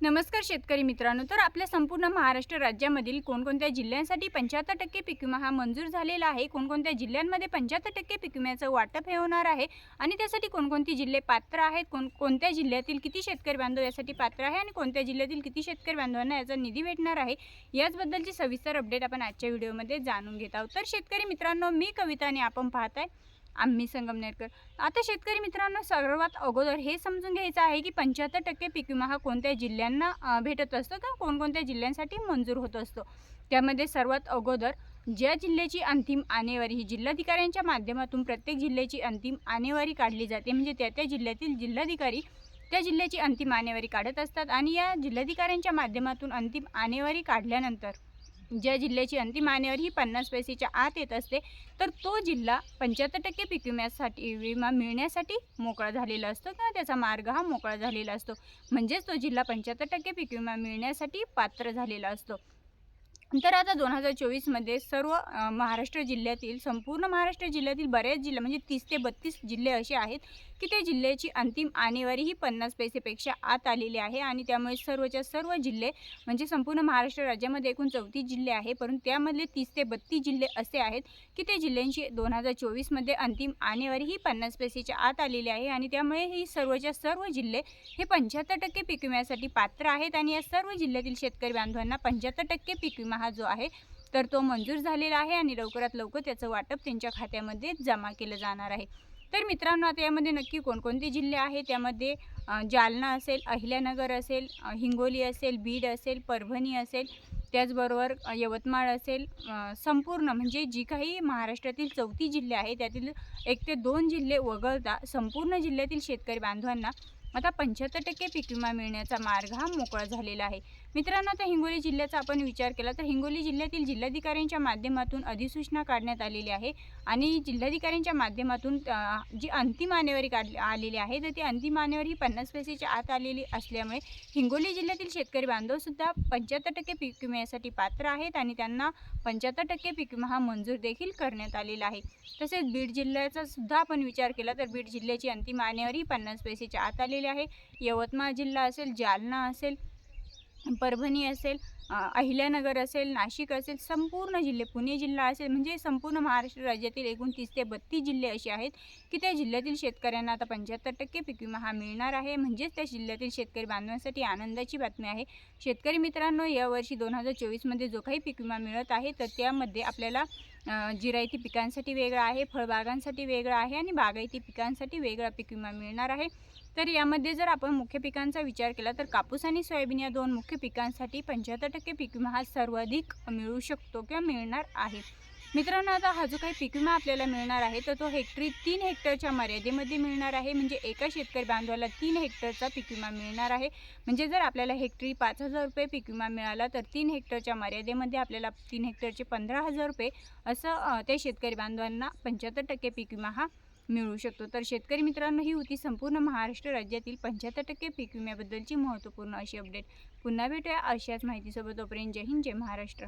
नमस्कार शेतकरी मित्रांनो तर आपल्या संपूर्ण महाराष्ट्र राज्यामधील कोणकोणत्या जिल्ह्यांसाठी पंच्याहत्तर टक्के पीक विमा हा मंजूर झालेला आहे? कोणकोणत्या जिल्ह्यांमध्ये पंच्याहत्तर टक्के पीक विम्याचं वाटप हे होणार आहे? आणि त्यासाठी कोणकोणती जिल्हे पात्र आहेत? कोण कोणत्या जिल्ह्यातील किती शेतकरी बांधव यासाठी पात्र आहे? आणि कोणत्या जिल्ह्यातील किती शेतकरी बांधवांना याचा निधी भेटणार आहे? याचबद्दलची सविस्तर अपडेट आपण आजच्या व्हिडिओमध्ये जाणून घेत आहोत. तर शेतकरी मित्रांनो मी कविता आणि आपण पाहत आहे आम्ही संगमनेरकर आता शेतकरी मित्रांनो सर्वात अगोदर हे समजून घ्यायचं आहे की पंच्याहत्तर टक्के पीक विमा हा कोणत्या जिल्ह्यांना भेटत असतो किंवा कोणकोणत्या जिल्ह्यांसाठी मंजूर होत असतो. त्यामध्ये सर्वात अगोदर ज्या जिल्ह्याची अंतिम आणेवारी ही जिल्हाधिकाऱ्यांच्या माध्यमातून प्रत्येक जिल्ह्याची अंतिम आणेवारी काढली जाते म्हणजे त्या त्या जिल्ह्यातील जिल्हाधिकारी त्या जिल्ह्याची अंतिम आणेवारी काढत असतात आणि या जिल्हाधिकाऱ्यांच्या माध्यमातून अंतिम आणेवारी काढल्यानंतर ज्या जिल्ह्याची अंतिम आणेवारी ही पन्नास पैसेच्या आत येत असते तर तो जिल्हा पंच्याहत्तर टक्के पीक विम्यासाठी विमा मिळण्यासाठी मोकळा झालेला असतो किंवा त्याचा मार्ग हा मोकळा झालेला असतो. म्हणजेच तो जिल्हा पंच्याहत्तर टक्के पीक विमा मिळण्यासाठी पात्र झालेला असतो. तर आता दोन हजार चोवीसमध्ये सर्व महाराष्ट्र जिल्ह्यातील संपूर्ण महाराष्ट्र जिल्ह्यातील बऱ्याच जिल्हे म्हणजे तीस ते बत्तीस जिल्हे असे आहेत की त्या जिल्ह्याची अंतिम आणेवारी ही पन्नास पैसेपेक्षा आत आलेली आहे आणि त्यामुळे सर्वच्या सर्व जिल्हे म्हणजे संपूर्ण महाराष्ट्र राज्यामध्ये एकूण चौतीस जिल्हे आहे परंतु त्यामधले तीस ते बत्तीस जिल्हे असे आहेत की त्या जिल्ह्यांची दोन हजार चोवीसमध्ये अंतिम आणेवारी ही पन्नास पैसेच्या आत आलेली आहे आणि त्यामुळे ही सर्वच्या सर्व जिल्हे हे पंच्याहत्तर टक्के पीक विम्यासाठी पात्र आहेत आणि या सर्व जिल्ह्यातील शेतकरी बांधवांना पंच्याहत्तर टक्के पीक विमा हा जो आहे तर तो मंजूर झालेला आहे आणि लवकरात लवकर त्याचं वाटप त्यांच्या खात्यामध्ये जमा केलं जाणार आहे. तर मित्रांनो आता यामध्ये नक्की कोणकोणते जिल्हे आहेत? त्यामध्ये जालना असेल अहिल्यानगर असेल हिंगोली असेल बीड असेल परभणी असेल त्याचबरोबर यवतमाळ असेल संपूर्ण म्हणजे जी काही महाराष्ट्रातील चौथी जिल्हे आहेत त्यातील एक ते दोन जिल्हे वगळता संपूर्ण जिल्ह्यातील शेतकरी बांधवांना आता पंच्याहत्तर टक्के पीक विमा मिळण्याचा मार्ग हा मोकळा झालेला आहे. मित्रांनो आता हिंगोली जिल्ह्याचा आपण विचार केला तर हिंगोली जिल्ह्यातील जिल्हाधिकाऱ्यांच्या माध्यमातून अधिसूचना काढण्यात आलेली आहे आणि जिल्हाधिकाऱ्यांच्या माध्यमातून जी अंतिम मानेवारी काढली आलेली आहे तर ती अंतिम आणेवारी ही पन्नास पैसेच्या आत आलेली असल्यामुळे हिंगोली जिल्ह्यातील शेतकरी बांधवसुद्धा पंच्याहत्तर टक्के पीक विम्यासाठी पात्र आहेत आणि त्यांना पंच्याहत्तर टक्के पीक विमा हा मंजूर देखील करण्यात आलेला आहे. तसेच बीड जिल्ह्याचा सुद्धा आपण विचार केला तर बीड जिल्ह्याची अंतिम आणेवारी पन्नास पैसेच्या आत आलेली आहे. यवतमाळ जिल्हा असेल जालना असेल परभणी असेल अहिल्यानगर असेल नाशिक असेल संपूर्ण जिल्हे पुणे जिल्हा असेल म्हणजे संपूर्ण महाराष्ट्र राज्यातील एकूण तीस ते बत्तीस जिल्हे असे आहेत की त्या जिल्ह्यातील शेतकऱ्यांना आता पंच्याहत्तर टक्के पीक विमा हा मिळणार आहे. म्हणजेच त्या जिल्ह्यातील शेतकरी बांधवांसाठी आनंदाची बातमी आहे. शेतकरी मित्रांनो यावर्षी दोन हजार चोवीसमध्ये जो काही पीक विमा मिळत आहे तर त्यामध्ये आपल्याला जिरायती पिकांसाठी वेगळा आहे फळबागांसाठी वेगळा आहे आणि बागायती पिकांसाठी वेगळा पीक विमा मिळणार आहे. तर यामध्ये जर आपण मुख्य पिकांचा विचार केला तर कापूस आणि सोयाबीन या दोन मुख्य पिकांसाठी पंच्याहत्तर टक्के पीक विमा हा सर्वाधिक मिळू शकतो किंवा मिळणार आहे. मित्रांनो आता हा जो काही पीक विमा आपल्याला मिळणार आहे तर तो हेक्टरी तीन हेक्टरच्या मर्यादेमध्ये मिळणार आहे. म्हणजे एका शेतकरी बांधवाला तीन हेक्टरचा पीक विमा मिळणार आहे. म्हणजे जर आपल्याला हेक्टरी पाच हजार रुपये पीक विमा मिळाला तर तीन हेक्टरच्या मर्यादेमध्ये आपल्याला तीन हेक्टरचे पंधरा हजार रुपये असं त्या शेतकरी बांधवांना पंच्याहत्तर टक्के पीक विमा हा मिळू शकतो. तर शेतकरी मित्रांनो ही होती संपूर्ण महाराष्ट्र राज्यातील पंच्याहत्तर टक्के पीक विम्याबद्दलची महत्त्वपूर्ण अशी अपडेट पुन्हा भेटूया अशाच माहितीसोबत. तोपर्यंत जय हिंद जय महाराष्ट्र.